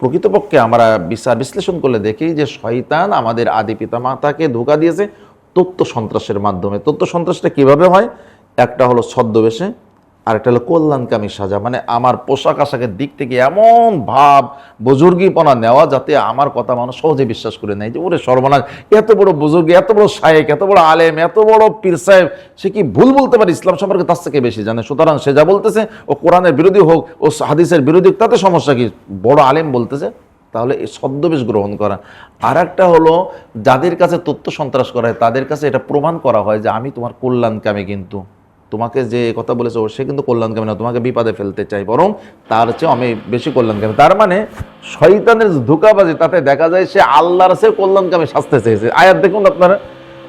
প্রকৃতপক্ষে আমরা বিচার বিশ্লেষণ করলে দেখি যে শয়তান আমাদের আদি পিতা মাতাকে ধোকা দিয়েছে তথ্য সন্ত্রাসের মাধ্যমে। তথ্য সন্ত্রাসটা কীভাবে হয়? একটা হলো ছদ্মবেশে আরেকটা হলো কল্যাণকামী সাজা মানে আমার পোশাক আশাকের দিক থেকে এমন ভাব, বুজুর্গিপনা নেওয়া যাতে আমার কথা মানুষ সহজে বিশ্বাস করে নেয় যে, ওরে সর্বনাশ, এত বড় বুজুর্গ, এত বড় শায়েক, এত বড় আলেম, এত বড় পীর সাহেব, সে কি ভুল বলতে পারে? ইসলাম সম্পর্কে তার থেকে বেশি জানে। সুতরাং সে যা বলতেছে, ও কোরআনের বিরোধী হোক, ও হাদিসের বিরোধী তাতে সমস্যা কি? বড় আলেম বলতেছে, তাহলে এই ছদ্মবেশ গ্রহণ করা। আর একটা হলো, যাদের কাছে তথ্য সন্ত্রাস করা হয়, তাদের কাছে এটা প্রমাণ করা হয় যে, আমি তোমার কল্যাণকামী কিন্তু। তোমাকে যে কথা বলেছে সে কিন্তু কল্যাণকামী না, তোমাকে বিপদে ফেলতে চাই, বরং তার চেয়ে আমি বেশি কল্যাণকামী তার মানে শয়তানের ধোকাবাজি, তাতে দেখা যায় সে আল্লাহর সে কল্যাণকামী শাস্তে চেয়েছে। আয়াত দেখুন আপনারা।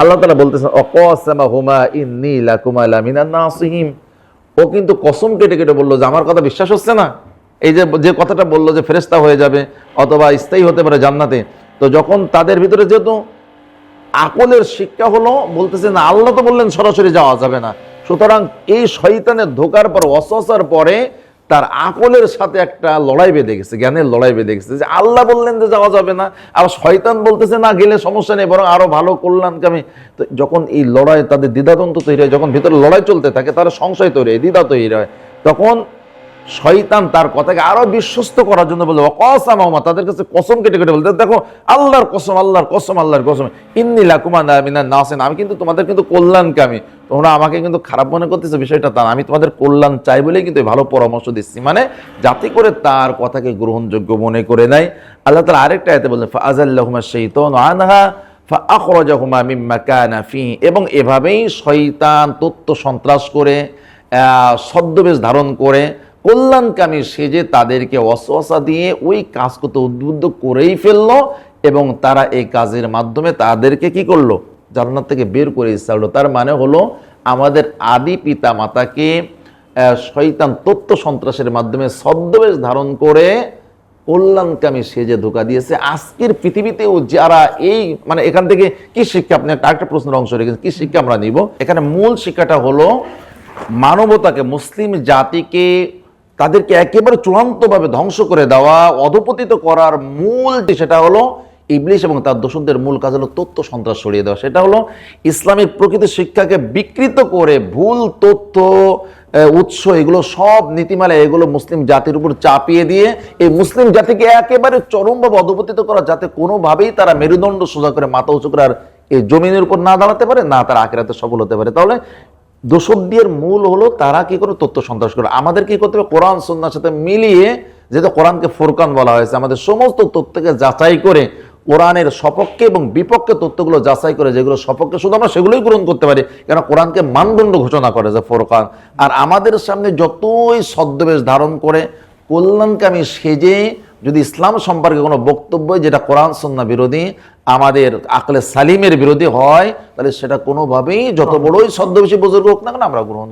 আল্লাহ তালা বলতেছেন অকসমা হুমা ইন্নি লাকুমা লামিনান নাসিহিম ও কিন্তু কসম কেটে কেটে বলল যে, আমার কথা বিশ্বাস হচ্ছে না। এই যে যে কথাটা বলল যে ফেরেস্তা হয়ে যাবে, অথবা স্থায়ী হতে পারে জান্নাতে। তো যখন তাদের ভিতরে যেহেতু আকলের শিক্ষা হলো, বলতেছে না, আল্লাহ তো বললেন সরাসরি যাওয়া যাবে না। সুতরাং এই শয়তানের ধোকার পর, অসসার পরে তার আকলের সাথে একটা লড়াই বেঁধে গেছে, জ্ঞানের লড়াই বেঁধে গেছে। যে আল্লাহ বললেন যে যাওয়া যাবে না, আর শয়তান বলতেছে না গেলে সমস্যা নেই, বরং আরও ভালো কল্যাণকামী। তো যখন এই লড়াই তাদের দ্বিধাদন্ত তৈরি হয়, যখন ভিতরে লড়াই চলতে থাকে, তারা সংশয় তৈরি হয়, দ্বিধা তৈরি হয়, তখন শয়তান তার কথাকে আরও বিশ্বস্ত করার জন্য বলল কসামা তাদের কাছে কসম কেটে কেটে বলতে দেখো, আল্লাহর কসম আল্লাহর কসম আল্লাহর কসম। ইন্নি লাকুমা নামিনা নাসেন আমি কিন্তু তোমাদের কিন্তু কল্যাণকামী তোমরা আমাকে কিন্তু খারাপ মনে করতেছো, বিষয়টা তা আমি তোমাদের কল্যাণ চাই বলেই কিন্তু ভালো পরামর্শ দিচ্ছি। মানে যাতে করে তার কথাকে গ্রহণযোগ্য মনে করে নেয়। আল্লাহ তালা আরেকটা এতে বললেন ফাজাল্লাহুমা শৈতন আনহা ফাআখরাজাহুমা মিম্মা কানা ফি এবং এভাবেই শয়তান তত্ত্ব সন্ত্রাস করে ছদ্মবেশ ধারণ করে কল্যাণকামী সেজে তাদেরকে অসহসা দিয়ে ওই কাজ করতে উদ্বুদ্ধ করেই ফেলল এবং তারা এই কাজের মাধ্যমে তাদেরকে কি করল? জান্নাত থেকে বের করে ইচ্ছা তার মানে হলো আমাদের আদি পিতা মাতাকে আহ, শয়তান তত্ত্ব সন্ত্রাসের মাধ্যমে ছদ্মবেশ ধারণ করে কল্যাণকামী সেজে ধোকা দিয়েছে। আজকের পৃথিবীতেও যারা এই মানে এখান থেকে কি শিক্ষা? আপনি একটা আরেকটা প্রশ্নের অংশ রেখেছেন। কি শিক্ষা আমরা নিব? এখানে মূল শিক্ষাটা হলো মানবতাকে মুসলিম জাতিকে তাদেরকে একেবারে চূড়ান্তভাবে ধ্বংস করে দেওয়া, অধপতিত করার মূল যে সেটা হলো ইবলিশ এবং তার দোষদের মূল কাজ হলো তথ্য সন্ত্রাস সরিয়ে দেওয়া। সেটা হলো ইসলামিক প্রকৃত শিক্ষাকে বিকৃত করে ভুল তথ্য উৎস, এগুলো সব নীতিমালা, এগুলো মুসলিম জাতির উপর চাপিয়ে দিয়ে এই মুসলিম জাতিকে একেবারে চরমভাবে অধপতিত করা যাতে কোনোভাবেই তারা মেরুদণ্ড সোজা করে, মাথা উঁচু করে আর এই জমিনের উপর না দাঁড়াতে পারে, না তারা আখেরাতে সফল হতে পারে। তাহলে দোষদ্দিয়ের মূল হলো তারা কি করে তথ্য সন্ত্রাস করে। আমাদের কি করতে হবে? কোরআন সন্ন্যার সাথে মিলিয়ে যেহেতু কোরআনকে ফোরকান বলা হয়েছে, আমাদের সমস্ত তথ্যকে যাচাই করে কোরআনের সপক্ষে এবং বিপক্ষে তথ্যগুলো যাচাই করে যেগুলো সপক্ষে শুধু আমরা সেগুলোই গ্রহণ করতে পারি কেন কোরআনকে মানদণ্ড ঘোষণা করে যে ফোরকান। আর আমাদের সামনে যতই ছদ্মবেশ ধারণ করে, কল্যাণকামী সেজে যদি ইসলাম সম্পর্কে কোনো বক্তব্য যেটা কোরআন সন্না বিরোধী আমাদের আকলে সালিমের বিরোধী হয়, তাহলে সেটা কোনোভাবেই যত বড়ই বেশি বুজুর্গ হোক না কেন আমরা গ্রহণ